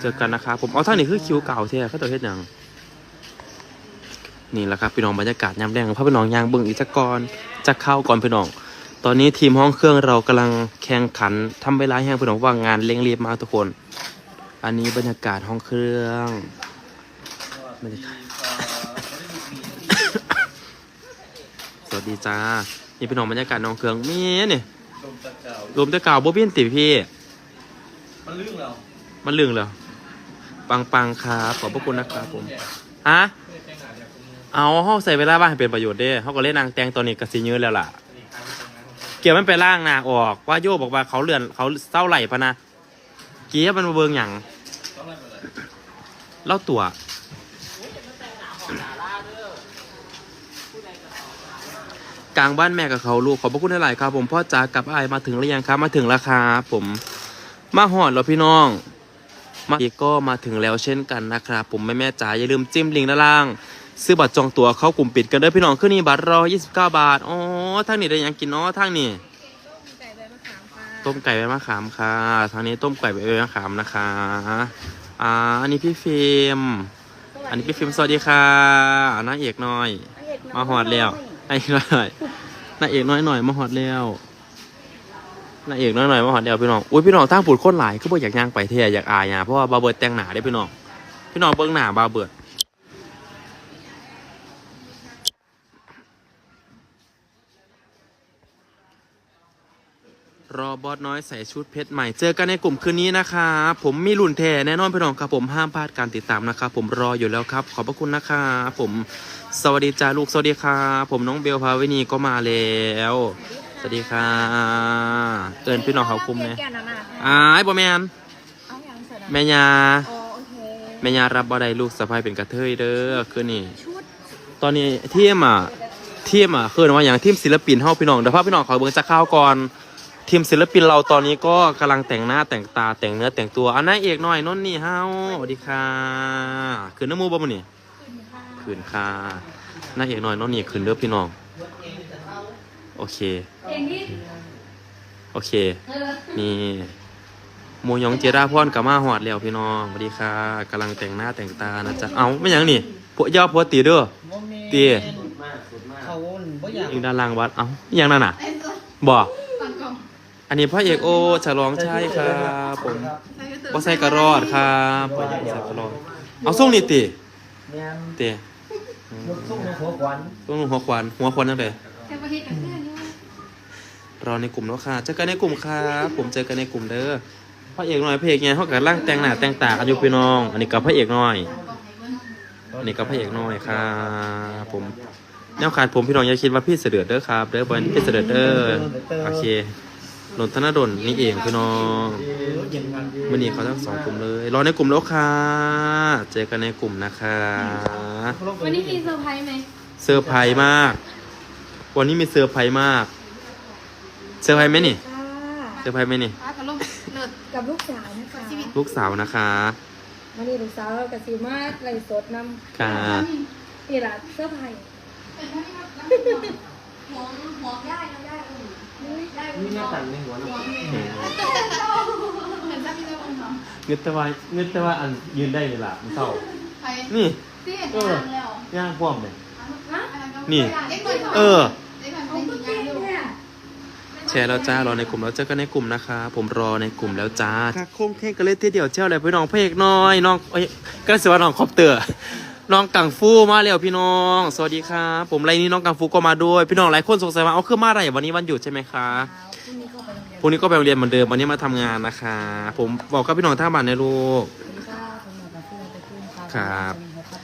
เจอกันนะครับผมเอาท่านี้คือคิวเก่าเท่เขาตัวเฮ็ดหยังนี่แหละครับพี่น้องบรรยากาศยามแดงพาพี่น้องยางเบิ่งอีกจักก่อนจะเข้าก่อนพี่น้อง ตอนนี้ทีมห้องเครื่องเรากำลังแข่งขันทำเวลาแห้งพี่น้องว่างานเร่งรีบมากทุกคน อันนี้บรรยากาศห้องเครื่องบรรยากาศ วัสดีจ้า นี่พี่น้องบรรยากาศห้องเครื่องมีนี่รวมแตะเก่าบ่เบี้ยนติพี่ มันลื่นแล้วมันลึงเหรอปังปังครับขอบพระคุณนะครับผมฮะเอาห้องใส่เวลาบ้างให้เป็นประโยชน์เด้เขาก็เล่นนางแตงตอนนี้กระสียื้อแล้วล่ะ เกี่ยวมันไปล่างนาออกว่าโยบอกว่าเขาเลื่อนเขาเศร้าไหลพะนะเกี้ยมันมาเบิงหยังเล่าตัว กลางบ้านแม่กับเขาลูกขอบพระคุณหลายๆครับ ผมพ่อจ๋ากับไอายมาถึงหรือยังครับมาถึงแล้วครับผมมาหอดแล้วพี่น้องมาอีกก็มาถึงแล้วเช่นกันนะครับ ผมแม่แม่จ๋าอย่าลืมจิ้มลิงก์ด้านล่าง ซื้อบัตรจองตั๋วเข้ากลุ่มปิดกันเด้อพี่น้องขึ้นนี่บัตรรอ29 บาทอ๋อทางนี้ได้หยังกินเนาะทางนี้ไก่ใบมะขามค่ะต้มไก่ใบมะขามค่ะทางนี้ต้มไก่ใบมะขามนะคะอ่าอันนี้พี่ฟิล์มอันนี้พี่ฟิล์มสวัสดีค่ะนางเอกหน่อย มาหอดแล้ว ไอ้น้อยหน่อยนางเอกน้อยหน่อยมาหอดแล้วนางเอกน้อยหน่อยมาหอดแล้วพี่น้องอุ้ยพี่น้องตั้งปูดคนหลายก็บ่อยากย่างไปเที่ยอยากอายอะเพราะว่าบาเบิร์ดแต่งหนาได้พี่น้องพี่น้องเบิ้งหนาบาเบิร์ด รอบอสน้อยใส่ชุดเพชรใหม่ เจอกันในกลุ่มคืนนี้นะคะผมมีรุ่นแท้แน่นอนพี่น้องครับผมห้ามพลาดการติดตามนะครับผมรออยู่แล้วครับ ขอบพระคุณนะครับผมสวัสดีจ้าลูกสวัสดีค่ะ ผมน้องเบลพาวินีก็มาแล้วสวัสดีค่ะเอินพี่น้องเขาคุมเนี่ยอ้ายบ่แมนเอาอย่างเสร็จแล้วแม่ยาแม่ยารับบ่ไดลูกสะพายเป็นกระเทยเด้อคือนี่ ตอนนี้เทียมอะทีมอะคือว่าอย่างทีมศิลปินเฮาพี่น้องเดี๋ยวพาพี่น้องขอเบิ่งจักข้าวก่อน ทีมศิลปินเราตอนนี้ก็กำลังแต่งหน้าแต่งตาแต่งเนื้อแต่งตัวอันนายเอกหน่อยนนนี่เฮาสวัสดีค่ะคืนน้ำมูบ่มื้อนี่คืนค่ะนายเอกหน่อยนนนี่คืนเด้อพี่น้องโอเคเองที่โอเค นี่โมยองเจราพรกับมาหอดแล้วพี่น้องสวัสดีค่ะกำลังแต่งหน้าแต่งตานะจ๊ะเอ้าไม่หยังนี่พวกย่อพวกตีเด้อตีเขาบ่อยากยิงด้านล่างวัดเอ้าอหยังนั่นน่ะบ่อั นนี้พระเอกโอฉลองใช่ครับผมบ่ใส่กระรอดครับบ่ใส่กระรอดเอาส่งนี่ติแม่นติยกส่งในหัวขวัญต้องหัวควันหัวควันนั่นเลยแค่ประเทศกับเพื่อนนี่รอในกลุ่มแล้วค่ะเจอกันในกลุ่มครับผมเจอกันในกลุ่มเด้อพระเอกหน่อยพระเอกไงเขากับร่างแต่งหน้าแต่งตากันอยู่พี่น้อง อันนี้กับพระเอกหน่อยอันนี้กับพระเอกหน่อยครับผมแนวขาดผมพี่น้องอย่าคิดว่าพี่เสด็จเด้อครับเด้อบอลพี่เสด็จเด้อโอเค นนทนาดลนี่เองพี่น้องวันนี้เขาทั้งสองกลุ่มเลย รอในกลุ่มแล้วค่ะ เจอกันในกลุ่มนะคะ วันนี้มีเซอร์ไพรส์ไหมเซอร์ไพรส์มาก วันนี้มีเซอร์ไพรส์มาก เซอร์ไพรส์ไหมนี่ค่ะเซอร์ไพรส์ไหมนี่ กับลูกเลิศกับลูกสาวนะคะลูกสาวนะคะวันนี้ลูกสาวกับซิมาไลฟ์สดนำค่ะนี่ล่ะเซอร์ไพรส์นี่ แม่ตันในหัวนะเงือแต่ว่าเงือแต่ว่าอันยืนได้เลยล่ะมันเศร้านี่เออย่างพร้อมเลยนี่ เออแชร์แล้วจ้ารอในกลุ่มแล้วเจอกันในกลุ่มนะคะ ผมรอในกลุ่มแล้วจ้าค่ะโค้งเท่งกันเลยทีเดียวเจ้าเลยพี่น้องพระเอกน้อยน้องเอ้ยก็เสียว่าน้องคอปเตอร์ น้องกังฟูมาแล้วพี่น้อง สวัสดีครับผมไรนี้น้องกังฟูก็มาด้วย พี่น้องหลายคนสงสัยว่าเอาคือมาอะไรวันนี้วันหยุดใช่ไหมคะพรุ่งนี้ก็ไปโรงเรียนเหมือนเดิมวันนี้มาทำงานนะคะ ผมบอกกับพี่น้องท่าบ้านในลูกค่ะผมหมอกับเพื่อนไปครับครับ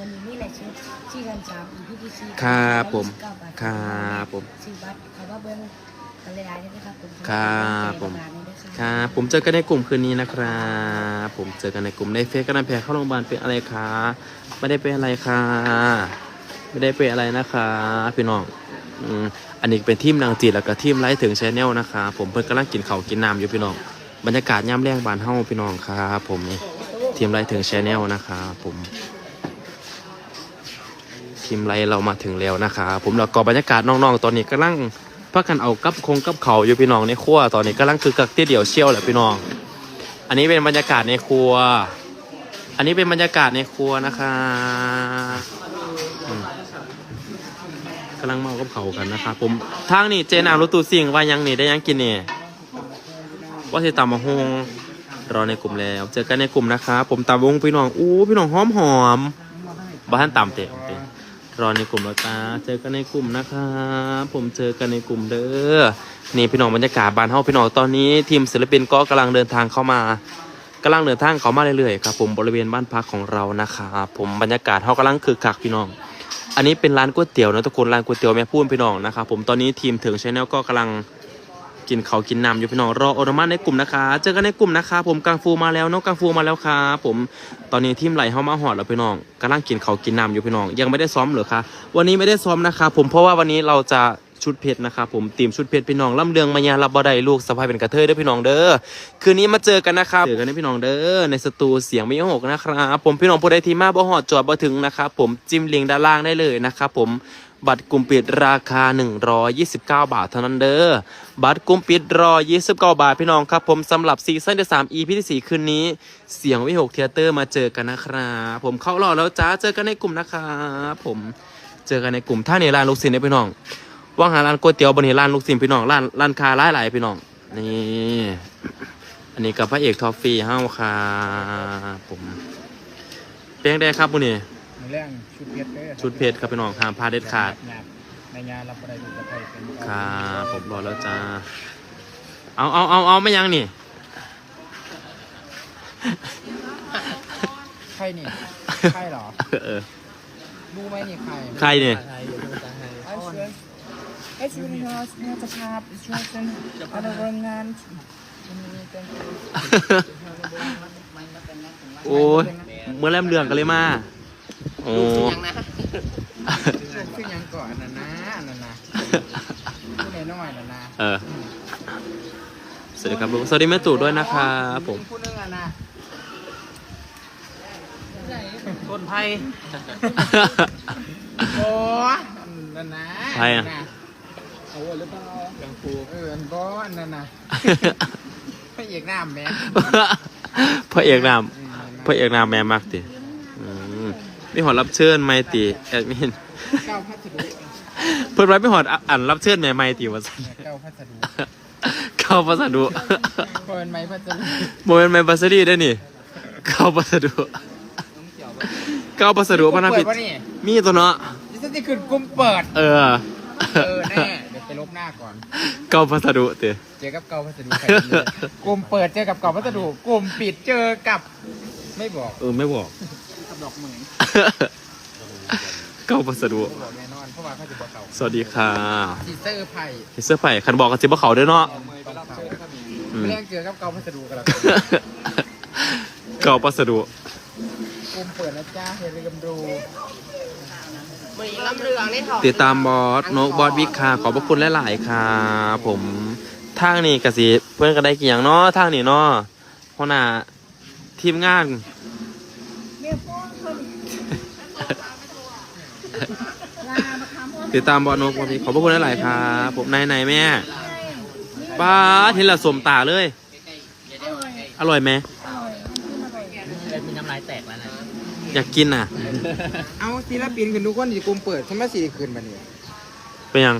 วันนี้มีหลายชุดที่กันจามอีพีที่สี่ครับผมครับผมชื่อบัตรเขาว่าเบิ้ง กันเลยได้ไหมครับผมครับผมแกงกะดาษนี้ด้วยครับผมเจอกันในกลุ่มคืนนี้นะครับผมเจอกันในกลุ่มในเฟซกันนะแพรเข้าโรงพยาบาลเป็นอะไรคะไม่ได้เป็นอะไรค่ะไม่ได้เป็นอะไรนะคะพี่น้องอืมอันนี้เป็นทีมนางจีดแล้วก็ทีมไลฟ์ถึงชแนลนะคะผมเพิ่นกำลังกินข้าวกินน้ำอยู่พี่น้องบรรยากาศย่ำแรงบานเฮ้าพี่น้องครับผมนี่ทีมไลฟ์ถึงชแนลนะคะผม ทีมไลฟ์เรามาถึงแล้วนะคะผมแล้วก็บรรยากาศน้องๆ ตอนนี้กำลัง พักกันเอากับคงกับเขาอยู่พี่น้องในครัวตอนนี้กำลังคือกักเตี้ยเดี่ยวเชี่ยวแหละพี่น้อง อันนี้เป็นบรรยากาศในครัว อันนี้เป็นบรรยากาศในครัวนะคะอืมกำลังเมากับเขากันนะครับผมทางนี่เจนอามรถตู้สิงว่ายังนี่ได้ยังกินนี่ว่าสิตามมาฮงรอในกลุ่มแล้ว เจอกันในกลุ่มนะคะ ผมตามวงพี่น้องอู้พี่น้องหอมหอมบ้านตามเตะเตะ รอในกลุ่มแล้วจ้าเจอกันในกลุ่มนะครับผมเจอกันในกลุ่มเด้อนี่พี่น้องบรรยากาศบ้านเฮาพี่น้องตอนนี้ทีมศิลปินก็กำลังเดินทางเข้ามา กำลังเดินทางเข้ามาเรื่อยๆครับผมบริเวณบ้านพักของเรานะครับผมบรรยากาศเฮากำลังคึกคักพี่น้อง อันนี้เป็นร้านก๋วยเตี๋ยวนะทุกคนร้านก๋วยเตี๋ยวแม่พูนพี่น้องนะครับผมตอนนี้ทีมถึงชาแนลก็กำลัง กินเขากินน้ำอยู่พี่น้องรอโอรมาในกลุ่มนะคะ เจอกันในกลุ่มนะคะ ผมกังฟูมาแล้วน้องกังฟูมาแล้วครับผมตอนนี้ทีมไหลเข้ามาหอดแล้วพี่น้องกำลังกินเขากินน้ำอยู่พี่น้อง ยังไม่ได้ซ้อมเหรอคะวันนี้ไม่ได้ซ้อมนะครับผมเพราะว่าวันนี้เราจะชุดเพชรนะครับผมทีมชุดเพชรพี่น้องล่ำเรืองมายาลับบไดลูกสะพายเป็นกระเทยเด้อพี่น้องเด้อคืนนี้มาเจอกันนะครับเจอกันนะพี่น้องเด้อในสตูเสียงไม่หกนะครับผมพี่น้องผู้ใดที่มาบ่หอดจอดบ่ถึงนะครับผมจิ้มลิงด้านล่างได้เลยนะครับผม บัตรกลุ่มปิดราคา 129 บาทเท่านั้นเด้อ บัตรกลุ่มปิดรอ29 บาทพี่น้องครับ ผมสำหรับซีซั่นที่3 EP ที่4คืนนี้ เสียงวิหกเทยเตอร์มาเจอกันนะครับผมเข้ารอแล้วจ้าเจอกันในกลุ่มนะครับผมเจอกันในกลุ่มท่านี่ร้านลูกศิษย์เนี่ยพี่น้องว่างหาร้านก๋วยเตี๋ยวบนนี้ร้านลูกศิษย์พี่น้องร้านร้านคาหลายหลายพี่น้องนี่อันนี้กับพระเอกทอฟฟี่ห้าวครับผมเปียงได้ครับบุนี่ ในเรื่องชุดเพชรเด้อชุดเพชรครับพี่น้องห้ามพลาดเด็ดขาดในงานรับอะไรดูกระไทยเป็นครับผมรอแล้วจ้าเอาเอาเอาเอาไม่ยังนี่ใครนี่ใครเหรอเออรู้ไหมนี่ใครใครเนี่ยไอ้เชื่อไอ้เชื่อนี่นะน่าจะชาบช่วยกันอะไรโรงงานโอ้ยเมื่อแรมเรื่องกันเลยมา โอ้ขึ้นยังก่อนนะนะนะนะผู้น้อยๆนะนะเออ สวัสดีครับลูกสวัสดีแม่ตู่ด้วยนะครับผม ผู้นึงอะนะต้นไผ่โอ้นั่นนะใครอะเอาหรือเปล่ายังฟูเอออันก้อนนั่นนะพระเอกน้ำแม่พระเอกนามพระเอกนามแม่มากติอื มมีหอดรับเชิญไม่ติแอดมิน เก้าพัสดุเพิ่นไว้ไม่หอดอ่านรับเชิญแม่ไม่ติว่าซั่นเก้าพัสดุเข้าพัสดุเปิดไหมพัสดุโมเมนต์แมนบัสดีได้นี่ เข้าพัสดุเข้าพัสดุพนักเปิผิดดวะนี่มีตัวเนาะดิฉันจะขึ้นกลุ่มเปิด เออ เออแน่เดี๋ยวไปลบหน้าก่อนเก้าพัสดุเตะเจอกับเก้าพัสดุใครดีกลุ่มเปิดเจอกับเก้าพัสดุกลุ่มปิดเจอกับ ไม่บอก เออไม่บอก กับดอกเหมือน เก้าพัสดุไม่บอกแน่นอนเพราะว่าเขาจะบอกเก่าสวัสดีค่ะทีเซอร์ไผ่เสื้อไผ่คันบอกกันสิบ่เขาเด้อเนาะอืม เรื่องเจอกับเก้าพัสดุกันแล้วเก้าพัสดุกลุ่มเปิดนะจ้าอย่าลืมดูมีลำเรืองนี่ถอดติดตามบอสนกบอสวิกค่ะขอบพระคุณหลายๆค่ะ ผมทางนี้กสิเพื่อนก็ได้กี่อย่างเนาะทางนี้เนาะเพราะน่ะทีมงาน ติดตามบอสนกบอสวิกขอบพระคุณหลายๆครับผมนายนายแม่ป้าดเห็นละสมตาเลย อร่อยไหมเลยมีน้ำลายแตกแล้วนะอยากกินน่ะ เอาศิลปินขึ้นทุกคนอยู่กลุ่มเปิดทำไมสี่คืนมาเนี่ยเป็นยัง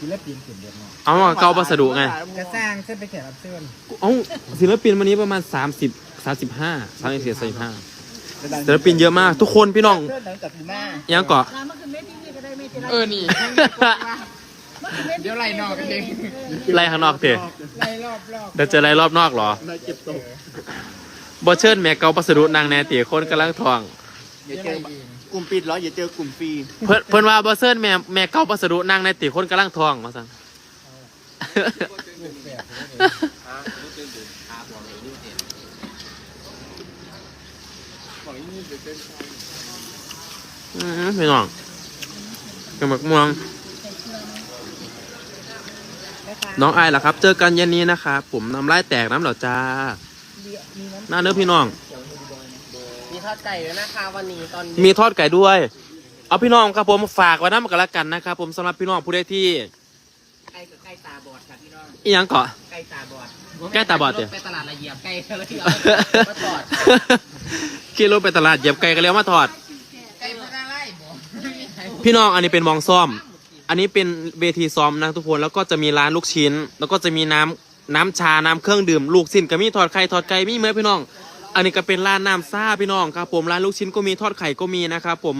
ศิลปินขึ้นเดือนเนาะเอามาเกาพัสดุไงจะสร้างเส้นไปแขกรับเชิญเอ้าศิลปินวันนี้ประมาณ30 35 34 35 ศิลปินเยอะมาก ทุกคนพี่น้องเพื่อนหลังจากปีหน้ายังเกาะเออนี่เดี๋ยวไล่นอกกันเอง ไล่ข้างนอกเถอะไล่รอบรอบเดี๋ยวเจะไล่รอบนอกเหรอไล่เก็บตกบอเชิญแม่เกาพัสดุนางแนตีคนกำลังทองเดี๋ยวเจอเองกลุ่มปิดเหรออย่าเจอกลุ่มฟรีเพิ่นเพิ่นว่าบอเชิญแม่แม่เกาพัสดุนางแนตีคนกำลังทองมาสั่งรูปแบบนี้ อืมพี่น้องกำมักม่วง น้องไอายล่ะครับ เจอกันเย็นนี้นะครับผมน้ำลายแตกน้ำเหล่าจ้าหน้าเนื้อพี่น้อง มีทอดไก่ด้วยนะคะวันนี้ตอนมีทอดไก่ด้วย เอาพี่น้องครับผมฝากไว้น้ำกันละกันนะครับผมสำหรับพี่น้องผู้ใดที่ไอก่กับไก่ตาบอดค่ะพี่น้องอีหยังเกาะ ไก่ตาบอดไก่ตาบอดเหรอ ไปตลาดละเอียดไก่เลยเอามาตอด ขี่รถไปตลาดเหยียบไก่ก็เลี้ยวมาถอด ไก่เป็นอะไรบอพี่น้องอันนี้เป็นมองซ่อม อันนี้เป็นเวทีซ้อมนะทุกคน แล้วก็จะมีร้านลูกชิ้น แล้วก็จะมีน้ำน้ำชา น้ำเครื่องดื่ม ลูกชิ้นก็มีทอดไข่ทอดไก่มีเมื่อพี่น้อง อันนี้ก็เป็นร้านน้ำซ่าพี่น้องครับผมร้านลูกชิ้นก็มีทอดไข่ก็มีนะครับผม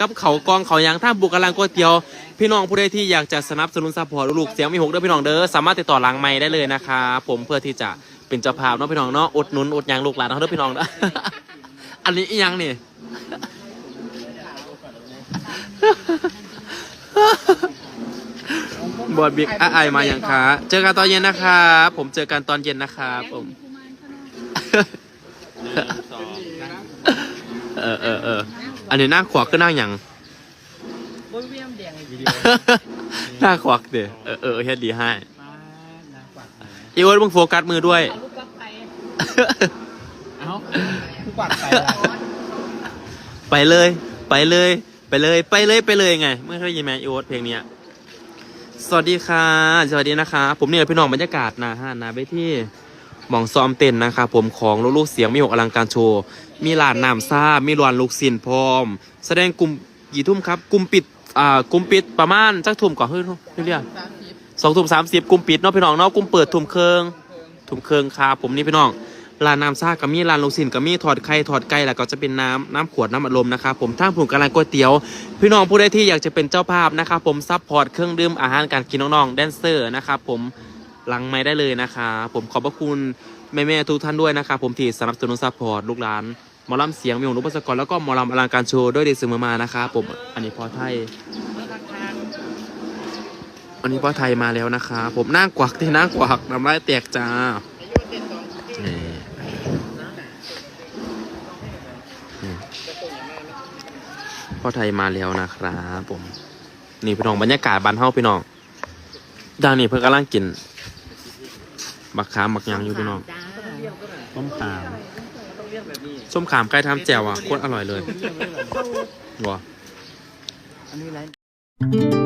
กับเขากองเขายางท่าบุกกำลังก๋วยเตี๋ยว พี่น้องผู้ใดที่อยากจะสนับสนุนซัพพอร์ตลูกเสียงมีหกเด้อพี่น้องเด้อสามารถติดต่อหลังไม้ได้เลยนะครับผมเพื่อที่จะเป็นเจ้าภาพเนาะพี่น้องเนาะอดหนุนอดยางลูกหลานเนาะเด้อพี่น้องเด้อ อันนี้อีหยังนี่ บอดบิ๊กอะไอมาอย่างคะเจอกันตอนเย็นนะครับผมเจอกันตอนเย็นนะครับผม เออเออเอออันนี้หน้าขวากก็หน้าหยังบนเวียมแดงวิดีหน้าขวากเด้อเออเออเฮ็ดดีให้มาน้ำกวักอีโอ๊ตมึงโฟกัสมือด้วย เอาลู กกลับไปเอ้าผู้กวักไปละไปเลย ไปเลย ไปเลย ไปเลยไปเลยไงเมื่อเคยยินไหมอีโอ๊ตเพลงเนี้ย สวัสดีค่ะ สวัสดีนะคะ ผมเนี่ยพี่น้องบรรยากาศนะฮะนะไปที่หมองซ้อมเต้นนะครับผมของลูกๆเสียงมีหกอลังการโชว์ มีลานน้ำซ่า มีลานลูกศิลพร้อม แสดงกลุ่มกี่ทุ่มครับ กลุ่มปิด อ่า กลุ่มปิดประมาณจักทุ่มก่อนเฮ้ยเรียกสองทุ่มสามสิบกลุ่มปิดเนาะพี่น้องเนาะกลุ่มเปิดทุ่มเคืองทุ่มเคืองครับผมนี่พี่น้อง ร้านน้ำซ่ากับมีร้านลูกศิลกับมีถอดไข่ถอดไก่แล้วก็จะเป็นน้ำน้ำขวดน้ำอัดลมนะครับผมทาผุนกำลังก๋วยเตี๋ยว พี่น้องผู้ใดที่อยากจะเป็นเจ้าภาพนะครับผมซัพพอร์ตเครื่องดื่มอาหารการกินน้องๆแดนเซอร์นะครับผมหลังไม่ได้เลยนะคะผมขอบพระคุณแม่ๆทุกท่านด้วยนะครับผมที่สนับสนุนซัพพอร์ตลูกหลานหมอลำเสียงมีหงนุปสกรแล้วก็หมอลำอลังการโชว์ด้วยเดชเมมานะครับผมอันนี้พอไทยอันนี้พ่อไทยมาแล้วนะคะ ผมหน้ากวักที่หน้ากวักน้ำลายแตกจ้านี่นี่ พ่อไทยมาแล้วนะครับผม นี่พี่น้องบรรยากาศบ้านเฮาพี่น้องด้านนี้เพิ่งกำลังกินบักขามบักหยังอยู่พี่น้องจ้าส้มขามต้องเรียกแบบนี้ส้มขามไก่ทำแจ่วอะโคตรอร่อยเลยว้าอันนี้ไร